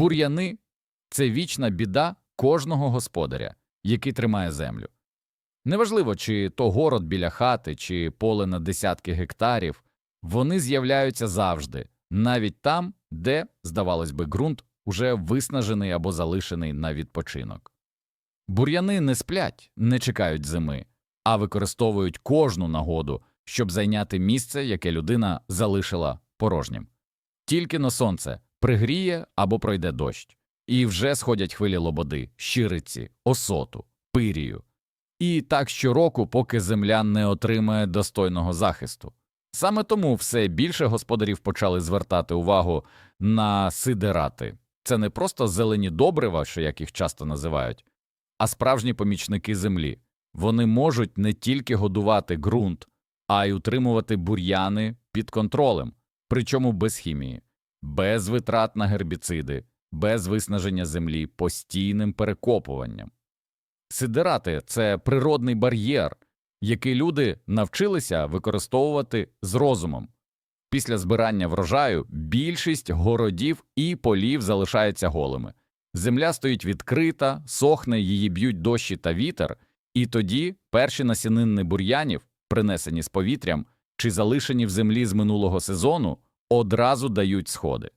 Бур'яни це вічна біда кожного господаря, який тримає землю. Неважливо, чи то город біля хати, чи поле на десятки гектарів, вони з'являються завжди, навіть там, де, здавалось би, ґрунт уже виснажений або залишений на відпочинок. Бур'яни не сплять, не чекають зими, а використовують кожну нагоду, щоб зайняти місце, яке людина залишила порожнім. Тільки на сонце пригріє або пройде дощ, і вже сходять хвилі лободи, щириці, осоту, пирію. І так щороку, поки земля не отримає достойного захисту. Саме тому все більше господарів почали звертати увагу на сидерати. Це не просто зелені добрива, що як їх часто називають, а справжні помічники землі. Вони можуть не тільки годувати ґрунт, а й утримувати бур'яни під контролем, причому без хімії, без витрат на гербіциди, без виснаження землі постійним перекопуванням. Сидерати це природний бар'єр, який люди навчилися використовувати з розумом. Після збирання врожаю більшість городів і полів залишаються голими. Земля стоїть відкрита, сохне, її б'ють дощі та вітер, і тоді перші насінинни бур'янів, принесені з повітрям чи залишені в землі з минулого сезону, одразу дають сходи.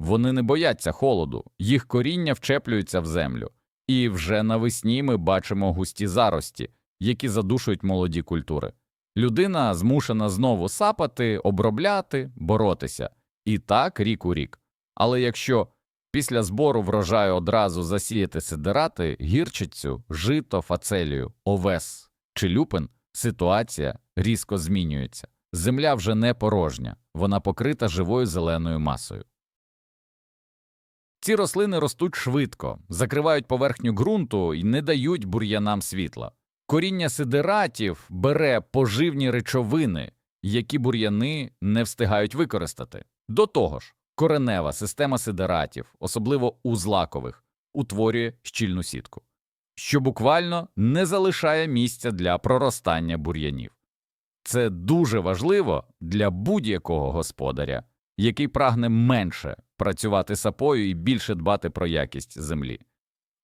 Вони не бояться холоду, їх коріння вчеплюються в землю, і вже навесні ми бачимо густі зарості, які задушують молоді культури. Людина змушена знову сапати, обробляти, боротися. І так рік у рік. Але якщо після збору врожаю одразу засіяти сидирати, гірчицю, жито, фацелію, овес чи люпин, ситуація різко змінюється. Земля вже не порожня, вона покрита живою зеленою масою. Ці рослини ростуть швидко, закривають поверхню ґрунту і не дають бур'янам світла. Коріння сидератів бере поживні речовини, які бур'яни не встигають використати. До того ж, коренева система сидератів, особливо у злакових, утворює щільну сітку, що буквально не залишає місця для проростання бур'янів. Це дуже важливо для будь-якого господаря, який прагне менше працювати сапою і більше дбати про якість землі.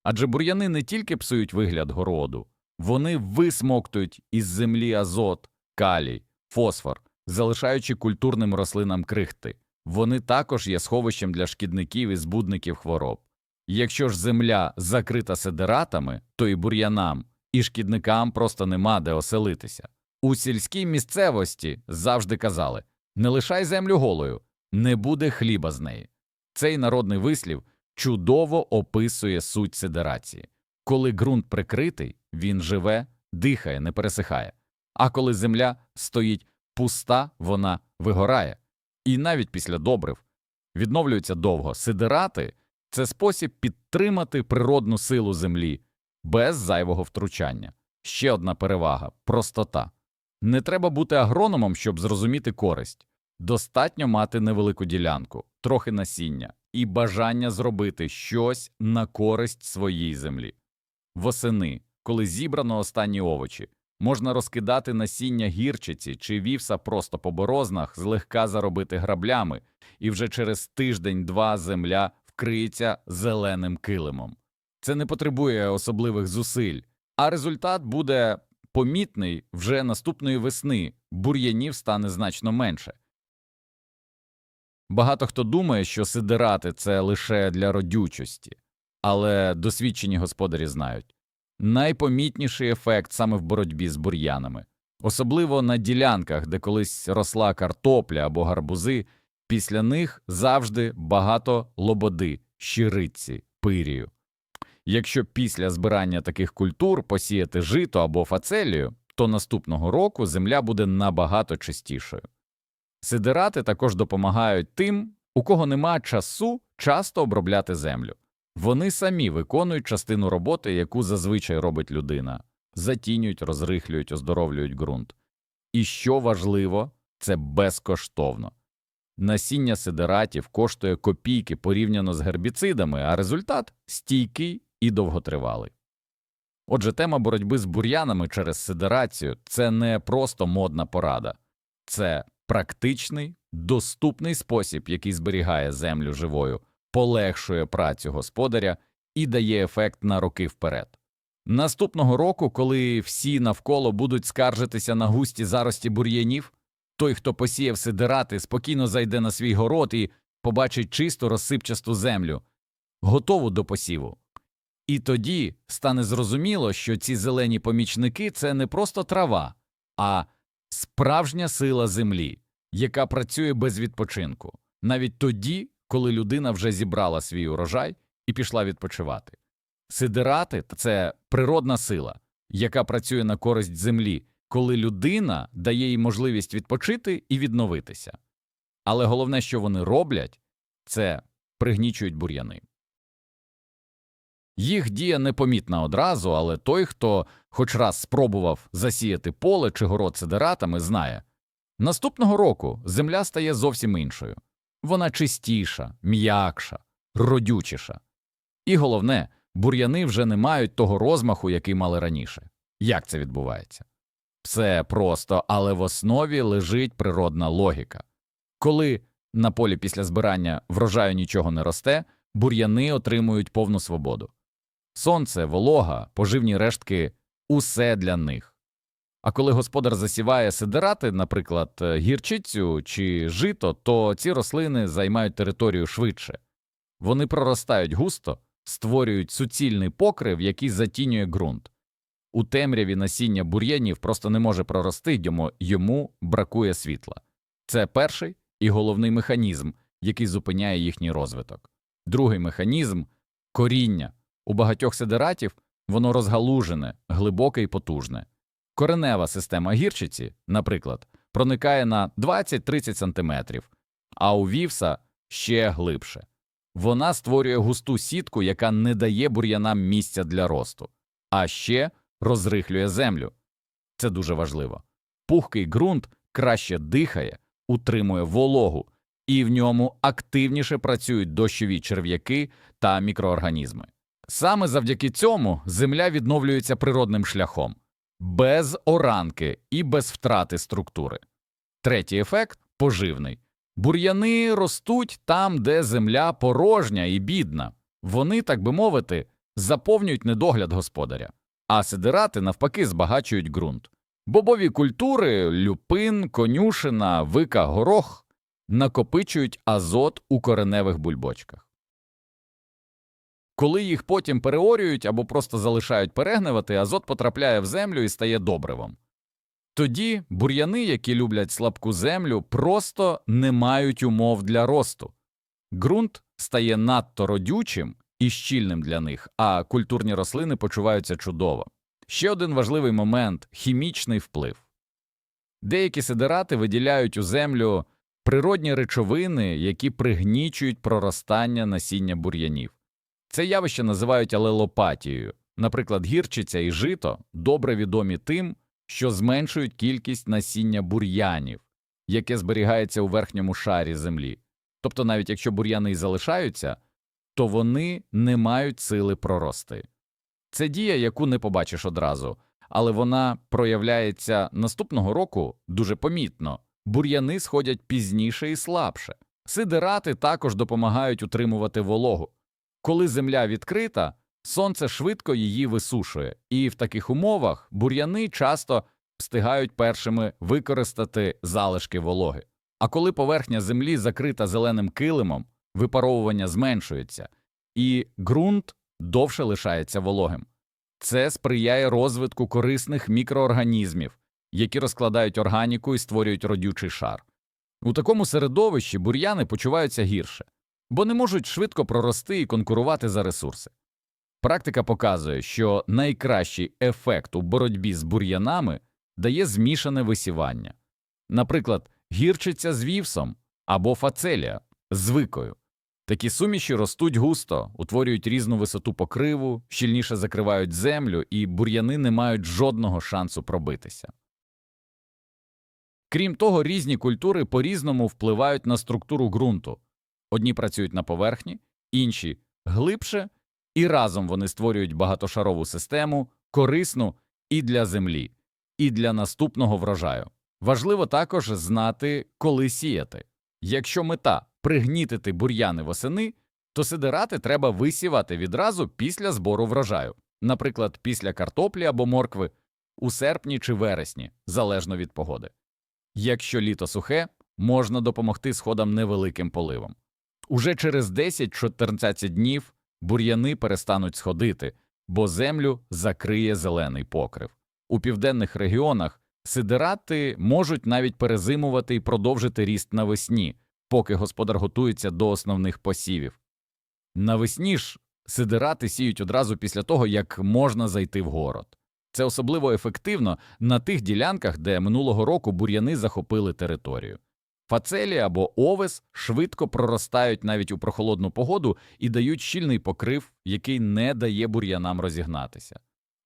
Адже бур'яни не тільки псують вигляд городу, вони висмоктують із землі азот, калій, фосфор, залишаючи культурним рослинам крихти. Вони також є сховищем для шкідників і збудників хвороб. Якщо ж земля закрита сидератами, то і бур'янам, і шкідникам просто нема де оселитися. У сільській місцевості завжди казали не лишай землю голою, не буде хліба з неї. Цей народний вислів чудово описує суть сидерації. Коли ґрунт прикритий, він живе, дихає, не пересихає. А коли земля стоїть пуста, вона вигорає. І навіть після добрив відновлюються довго. Сидерати це спосіб підтримати природну силу землі без зайвого втручання. Ще одна перевага простота. Не треба бути агрономом, щоб зрозуміти користь. Достатньо мати невелику ділянку, трохи насіння і бажання зробити щось на користь своїй землі. Восени, коли зібрано останні овочі, можна розкидати насіння гірчиці чи вівса просто по борознах, злегка заробити граблями, і вже через тиждень-два земля вкриється зеленим килимом. Це не потребує особливих зусиль, а результат буде помітний вже наступної весни, бур'янів стане значно менше. Багато хто думає, що сидирати це лише для родючості, але досвідчені господарі знають найпомітніший ефект саме в боротьбі з бур'янами, особливо на ділянках, де колись росла картопля або гарбузи, після них завжди багато лободи, щириці, пирію. Якщо після збирання таких культур посіяти жито або фацелію, то наступного року земля буде набагато чистішою. Сидирати також допомагають тим, у кого нема часу часто обробляти землю. Вони самі виконують частину роботи, яку зазвичай робить людина, затінюють, розрихлюють, оздоровлюють ґрунт. І що важливо, це безкоштовно. Насіння сидератів коштує копійки порівняно з гербіцидами, а результат стійкий і довготривалий. Отже, тема боротьби з бур'янами через сидерацію це не просто модна порада, це практичний, доступний спосіб, який зберігає землю живою полегшує працю господаря і дає ефект на роки вперед. Наступного року, коли всі навколо будуть скаржитися на густі зарості бур'янів, той, хто посіяв сидирати, спокійно зайде на свій город і побачить чисту розсипчасту землю, готову до посіву. І тоді стане зрозуміло, що ці зелені помічники це не просто трава, а справжня сила землі, яка працює без відпочинку, навіть тоді, коли людина вже зібрала свій урожай і пішла відпочивати. Сидирати це природна сила, яка працює на користь землі, коли людина дає їй можливість відпочити і відновитися. Але головне, що вони роблять, це пригнічують бур'яни. Їх дія непомітна одразу, але той, хто хоч раз спробував засіяти поле чи город сидератами, знає наступного року земля стає зовсім іншою вона чистіша, м'якша, родючіша. І головне, бур'яни вже не мають того розмаху, який мали раніше. Як це відбувається? Все просто, але в основі лежить природна логіка. Коли на полі після збирання врожаю нічого не росте, бур'яни отримують повну свободу. Сонце, волога, поживні рештки усе для них. А коли господар засіває сидирати, наприклад, е, гірчицю чи жито, то ці рослини займають територію швидше. Вони проростають густо, створюють суцільний покрив, який затінює ґрунт. У темряві насіння бур'янів просто не може прорости, йому, йому бракує світла. Це перший і головний механізм, який зупиняє їхній розвиток. Другий механізм коріння. У багатьох сидератів воно розгалужене, глибоке і потужне. Коренева система гірчиці, наприклад, проникає на 20-30 см, а у вівса ще глибше. Вона створює густу сітку, яка не дає бур'янам місця для росту, а ще розрихлює землю. Це дуже важливо. Пухкий ґрунт краще дихає, утримує вологу, і в ньому активніше працюють дощові черв'яки та мікроорганізми. Саме завдяки цьому земля відновлюється природним шляхом, без оранки і без втрати структури. Третій ефект поживний. Бур'яни ростуть там, де земля порожня і бідна. Вони, так би мовити, заповнюють недогляд господаря, а сидирати навпаки збагачують ґрунт. Бобові культури, люпин, конюшина, вика, горох накопичують азот у кореневих бульбочках. Коли їх потім переорюють або просто залишають перегнивати, азот потрапляє в землю і стає добривом. Тоді бур'яни, які люблять слабку землю, просто не мають умов для росту. Ґрунт стає надто родючим і щільним для них, а культурні рослини почуваються чудово. Ще один важливий момент хімічний вплив. Деякі сидирати виділяють у землю природні речовини, які пригнічують проростання насіння бур'янів. Це явище називають алелопатією. Наприклад, гірчиця і жито добре відомі тим, що зменшують кількість насіння бур'янів, яке зберігається у верхньому шарі землі. Тобто, навіть якщо бур'яни й залишаються, то вони не мають сили прорости. Це дія, яку не побачиш одразу, але вона проявляється наступного року дуже помітно. Бур'яни сходять пізніше і слабше. Сидирати також допомагають утримувати вологу. Коли земля відкрита, сонце швидко її висушує, і в таких умовах бур'яни часто встигають першими використати залишки вологи. А коли поверхня землі закрита зеленим килимом, випаровування зменшується, і ґрунт довше лишається вологим. Це сприяє розвитку корисних мікроорганізмів, які розкладають органіку і створюють родючий шар. У такому середовищі бур'яни почуваються гірше, бо не можуть швидко прорости і конкурувати за ресурси. Практика показує, що найкращий ефект у боротьбі з бур'янами дає змішане висівання, наприклад, гірчиця з вівсом або фацелія з викою. Такі суміші ростуть густо, утворюють різну висоту покриву, щільніше закривають землю, і бур'яни не мають жодного шансу пробитися. Крім того, різні культури по-різному впливають на структуру ґрунту. Одні працюють на поверхні, інші глибше, і разом вони створюють багатошарову систему, корисну і для землі, і для наступного врожаю. Важливо також знати, коли сіяти. Якщо мета пригнітити бур'яни восени, то сидирати треба висівати відразу після збору врожаю, наприклад, після картоплі або моркви у серпні чи вересні, залежно від погоди. Якщо літо сухе, можна допомогти сходам невеликим поливом. Уже через 10-14 днів бур'яни перестануть сходити, бо землю закриє зелений покрив. У південних регіонах сидирати можуть навіть перезимувати і продовжити ріст навесні, поки господар готується до основних посівів. Навесні ж сидирати сіють одразу після того, як можна зайти в город. Це особливо ефективно на тих ділянках, де минулого року бур'яни захопили територію. Фацелі або овес швидко проростають навіть у прохолодну погоду і дають щільний покрив, який не дає бур'янам розігнатися.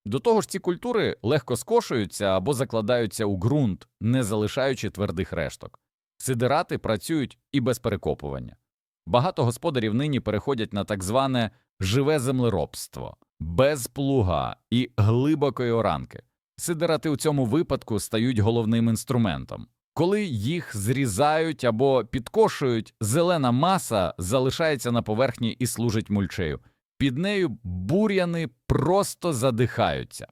До того ж, ці культури легко скошуються або закладаються у ґрунт, не залишаючи твердих решток. Сидирати працюють і без перекопування. Багато господарів нині переходять на так зване живе землеробство, без плуга і глибокої оранки. Сидирати у цьому випадку стають головним інструментом. Коли їх зрізають або підкошують, зелена маса залишається на поверхні і служить мульчею. Під нею бур'яни просто задихаються.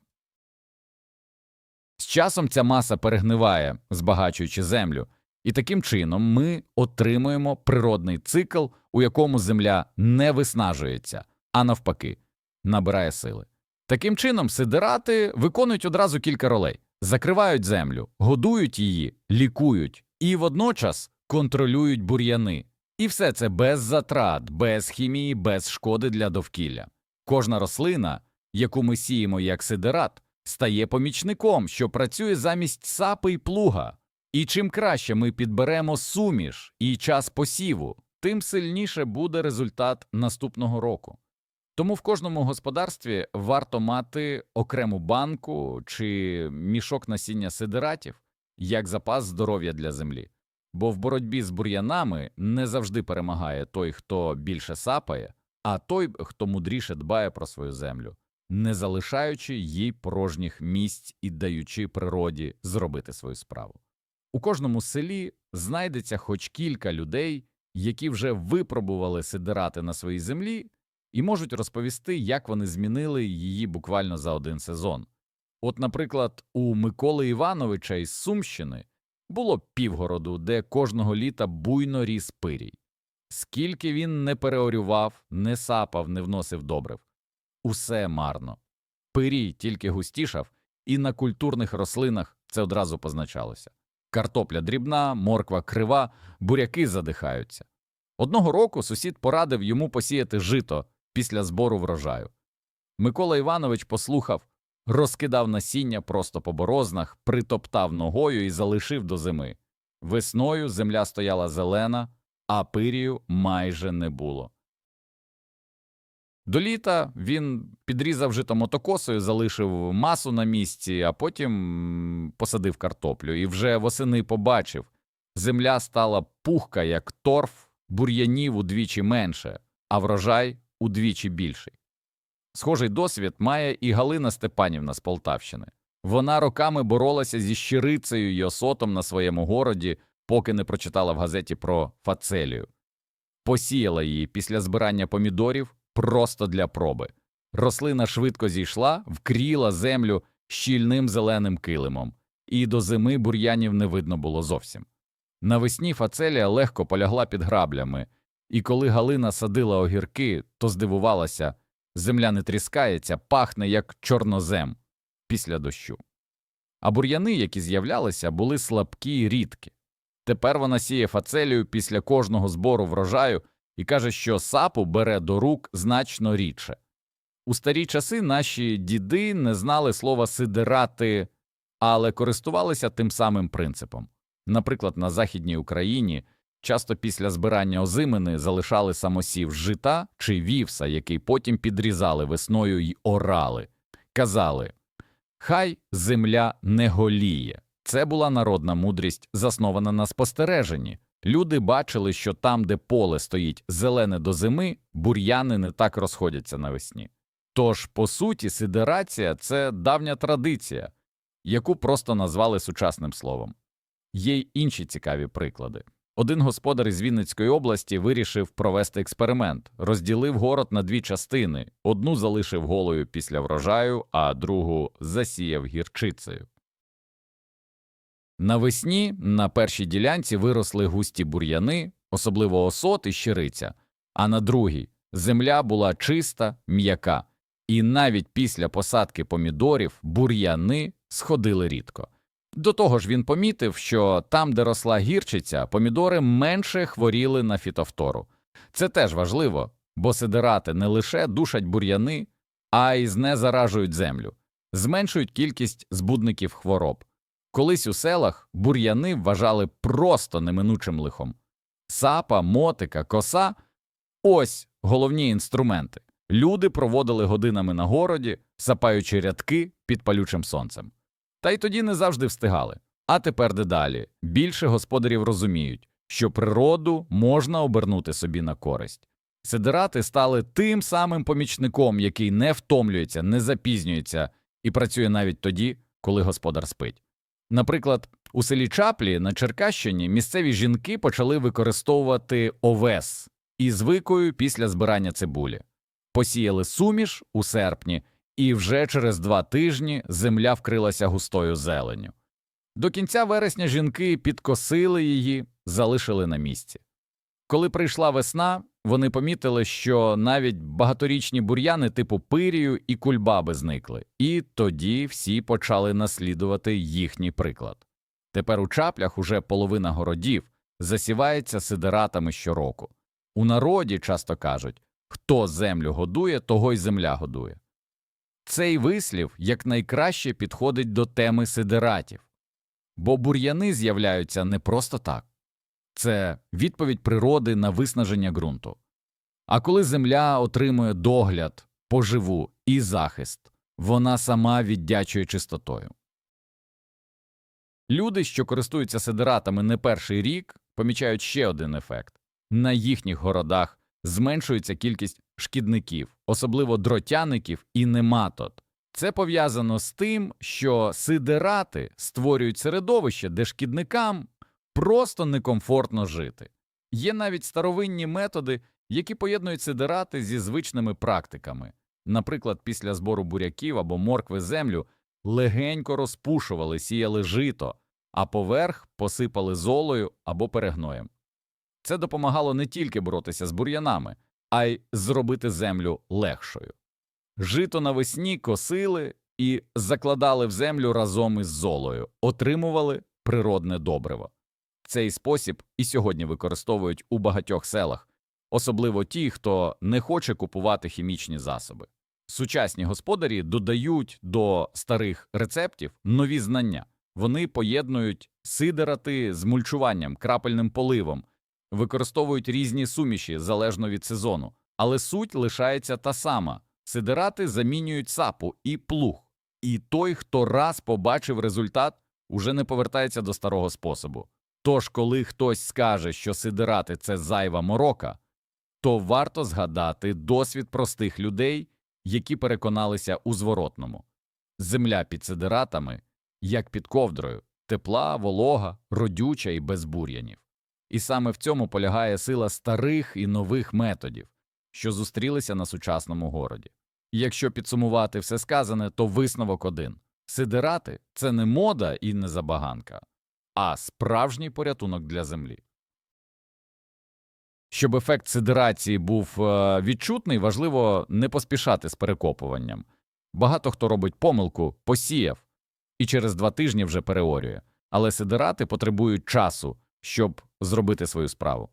З часом ця маса перегниває, збагачуючи землю, і таким чином ми отримуємо природний цикл, у якому земля не виснажується, а навпаки, набирає сили. Таким чином, сидирати виконують одразу кілька ролей закривають землю, годують її, лікують і водночас контролюють бур'яни. І все це без затрат, без хімії, без шкоди для довкілля. Кожна рослина, яку ми сіємо як сидират, стає помічником, що працює замість сапи й плуга. І чим краще ми підберемо суміш і час посіву, тим сильніше буде результат наступного року. Тому в кожному господарстві варто мати окрему банку чи мішок насіння сидиратів як запас здоров'я для землі. Бо в боротьбі з бур'янами не завжди перемагає той, хто більше сапає, а той, хто мудріше дбає про свою землю, не залишаючи їй порожніх місць і даючи природі зробити свою справу. У кожному селі знайдеться хоч кілька людей, які вже випробували сидирати на своїй землі і можуть розповісти, як вони змінили її буквально за один сезон. От, наприклад, у Миколи Івановича із Сумщини було півгороду, де кожного літа буйно ріс пирій. Скільки він не переорював, не сапав, не вносив добрив. Усе марно. Пирій тільки густішав, і на культурних рослинах це одразу позначалося. Картопля дрібна, морква крива, буряки задихаються. Одного року сусід порадив йому посіяти жито після збору врожаю. Микола Іванович послухав, розкидав насіння просто по борознах, притоптав ногою і залишив до зими. Весною земля стояла зелена, а пирію майже не було. До літа він підрізав жито мотокосою, залишив масу на місці, а потім посадив картоплю і вже восени побачив земля стала пухка, як торф, бур'янів удвічі менше, а врожай удвічі більший. Схожий досвід має і Галина Степанівна з Полтавщини. Вона роками боролася зі щирицею й осотом на своєму городі, поки не прочитала в газеті про фацелію. Посіяла її після збирання помідорів просто для проби. Рослина швидко зійшла, вкріла землю щільним зеленим килимом, і до зими бур'янів не видно було зовсім. Навесні фацелія легко полягла під граблями, і коли Галина садила огірки, то здивувалася земля не тріскається, пахне як чорнозем після дощу. А бур'яни, які з'являлися, були слабкі й рідкі. Тепер вона сіє фацелію після кожного збору врожаю і каже, що сапу бере до рук значно рідше. У старі часи наші діди не знали слова сидирати, але користувалися тим самим принципом. Наприклад, на Західній Україні часто після збирання озимини залишали самосів жита чи вівса, який потім підрізали весною й орали. Казали Хай земля не голіє. Це була народна мудрість, заснована на спостереженні. Люди бачили, що там, де поле стоїть зелене до зими, бур'яни не так розходяться навесні. Тож, по суті, сидерація це давня традиція, яку просто назвали сучасним словом. Є й інші цікаві приклади. Один господар із Вінницької області вирішив провести експеримент, розділив город на дві частини: одну залишив голою після врожаю, а другу засіяв гірчицею. Навесні на першій ділянці виросли густі бур'яни, особливо осот і щириця, а на другій земля була чиста, м'яка, і навіть після посадки помідорів бур'яни сходили рідко. До того ж він помітив, що там, де росла гірчиця, помідори менше хворіли на фітофтору. Це теж важливо, бо сидирати не лише душать бур'яни, а й знезаражують землю, зменшують кількість збудників хвороб. Колись у селах бур'яни вважали просто неминучим лихом. Сапа, мотика, коса ось головні інструменти. Люди проводили годинами на городі, сапаючи рядки під палючим сонцем. Та й тоді не завжди встигали. А тепер дедалі. Більше господарів розуміють, що природу можна обернути собі на користь. Сидирати стали тим самим помічником, який не втомлюється, не запізнюється і працює навіть тоді, коли господар спить. Наприклад, у селі Чаплі на Черкащині місцеві жінки почали використовувати овес із викою після збирання цибулі. Посіяли суміш у серпні, і вже через два тижні земля вкрилася густою зеленню. До кінця вересня жінки підкосили її, залишили на місці. Коли прийшла весна, вони помітили, що навіть багаторічні бур'яни типу пирію і кульбаби зникли, і тоді всі почали наслідувати їхній приклад. Тепер у чаплях уже половина городів засівається сидератами щороку. У народі часто кажуть хто землю годує, того й земля годує. Цей вислів якнайкраще підходить до теми сидератів, бо бур'яни з'являються не просто так це відповідь природи на виснаження ґрунту. А коли земля отримує догляд, поживу і захист, вона сама віддячує чистотою. Люди, що користуються сидератами не перший рік, помічають ще один ефект на їхніх городах зменшується кількість шкідників, особливо дротяників і нематод. Це пов'язано з тим, що сидерати створюють середовище, де шкідникам просто некомфортно жити. Є навіть старовинні методи, які поєднують сидерати зі звичними практиками. Наприклад, після збору буряків або моркви землю легенько розпушували, сіяли жито, а поверх посипали золою або перегноєм. Це допомагало не тільки боротися з бур'янами, а й зробити землю легшою. Жито навесні косили і закладали в землю разом із золою, отримували природне добриво. Цей спосіб і сьогодні використовують у багатьох селах, особливо ті, хто не хоче купувати хімічні засоби. Сучасні господарі додають до старих рецептів нові знання. Вони поєднують сидерати з мульчуванням, крапельним поливом, використовують різні суміші залежно від сезону, але суть лишається та сама сидерати замінюють сапу і плуг, і той, хто раз побачив результат, уже не повертається до старого способу. Тож, коли хтось скаже, що сидирати це зайва морока, то варто згадати досвід простих людей, які переконалися у зворотному земля під сидиратами, як під ковдрою, тепла, волога, родюча і без бур'янів. І саме в цьому полягає сила старих і нових методів, що зустрілися на сучасному городі. Якщо підсумувати все сказане, то висновок один сидирати це не мода і не забаганка, а справжній порятунок для землі. Щоб ефект сидирації був е, відчутний, важливо не поспішати з перекопуванням. Багато хто робить помилку, посіяв і через два тижні вже переорює, але сидирати потребують часу, щоб зробити свою справу.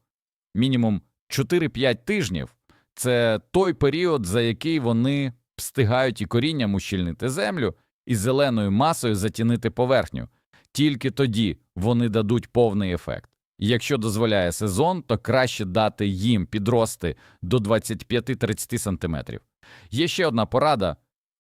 Мінімум 4-5 тижнів це той період, за який вони встигають і корінням ущільнити землю, і зеленою масою затінити поверхню. Тільки тоді вони дадуть повний ефект. Якщо дозволяє сезон, то краще дати їм підрости до 25-30 см. Є ще одна порада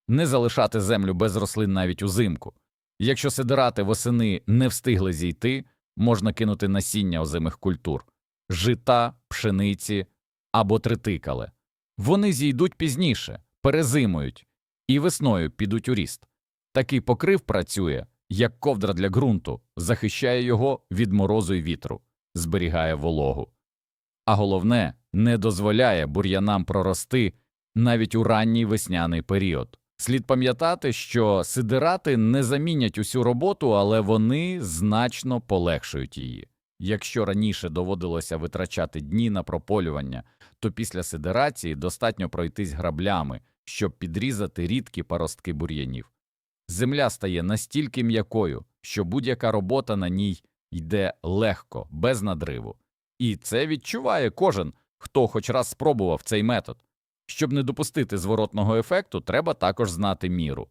не залишати землю без рослин навіть узимку. Якщо сидирати восени не встигли зійти, можна кинути насіння озимих культур жита, пшениці або тритикале. Вони зійдуть пізніше, перезимують і весною підуть у ріст. Такий покрив працює, як ковдра для ґрунту, захищає його від морозу й вітру. зберігає вологу. А головне, не дозволяє бур'янам прорости навіть у ранній весняний період. Слід пам'ятати, що сидирати не замінять усю роботу, але вони значно полегшують її. Якщо раніше доводилося витрачати дні на прополювання, то після сидерації достатньо пройтись граблями, щоб підрізати рідкі паростки бур'янів. Земля стає настільки м'якою, що будь-яка робота на ній йде легко, без надриву. І це відчуває кожен, хто хоч раз спробував цей метод. Щоб не допустити зворотного ефекту, треба також знати міру.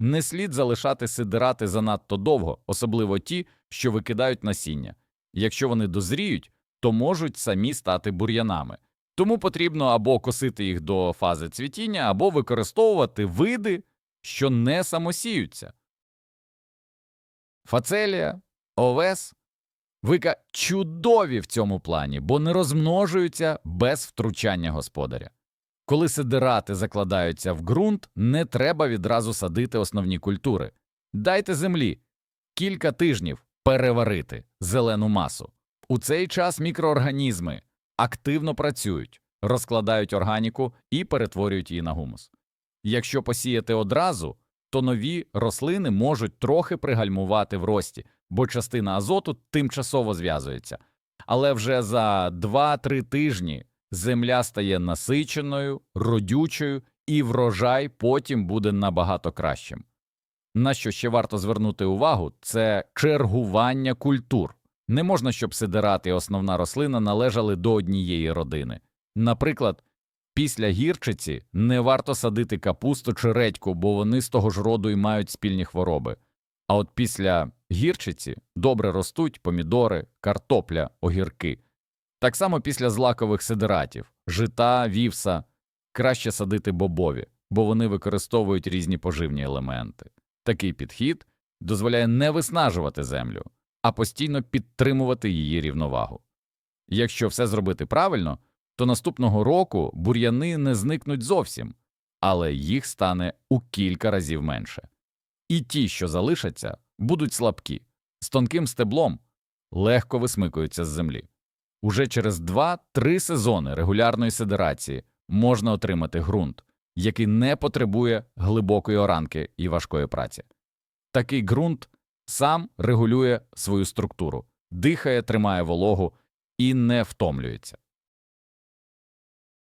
Не слід залишати сидирати занадто довго, особливо ті, що викидають насіння. Якщо вони дозріють, то можуть самі стати бур'янами. Тому потрібно або косити їх до фази цвітіння, або використовувати види, що не самосіються. Фацелія, овес, вика чудові в цьому плані, бо не розмножуються без втручання господаря. Коли сидирати закладаються в ґрунт, не треба відразу садити основні культури. Дайте землі кілька тижнів переварити зелену масу. У цей час мікроорганізми активно працюють, розкладають органіку і перетворюють її на гумус. Якщо посіяти одразу, то нові рослини можуть трохи пригальмувати в рості, бо частина азоту тимчасово зв'язується. Але вже за 2-3 тижні земля стає насиченою, родючою, і врожай потім буде набагато кращим. На що ще варто звернути увагу, це чергування культур. Не можна, щоб сидирати і основна рослина належали до однієї родини. Наприклад, після гірчиці не варто садити капусту чи редьку, бо вони з того ж роду і мають спільні хвороби. А от після гірчиці добре ростуть помідори, картопля, огірки. Так само після злакових сидиратів, жита, вівса, краще садити бобові, бо вони використовують різні поживні елементи. Такий підхід дозволяє не виснажувати землю, а постійно підтримувати її рівновагу. Якщо все зробити правильно, то наступного року бур'яни не зникнуть зовсім, але їх стане у кілька разів менше. І ті, що залишаться, будуть слабкі, з тонким стеблом, легко висмикуються з землі. Уже через 2-3 сезони регулярної сидерації можна отримати ґрунт, який не потребує глибокої оранки і важкої праці. Такий ґрунт сам регулює свою структуру, дихає, тримає вологу і не втомлюється.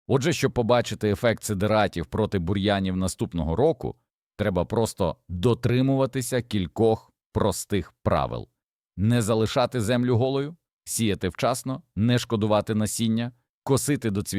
Отже, щоб побачити ефект сидератів проти бур'янів наступного року, треба просто дотримуватися кількох простих правил не залишати землю голою, сіяти вчасно, не шкодувати насіння, косити до цвітіння,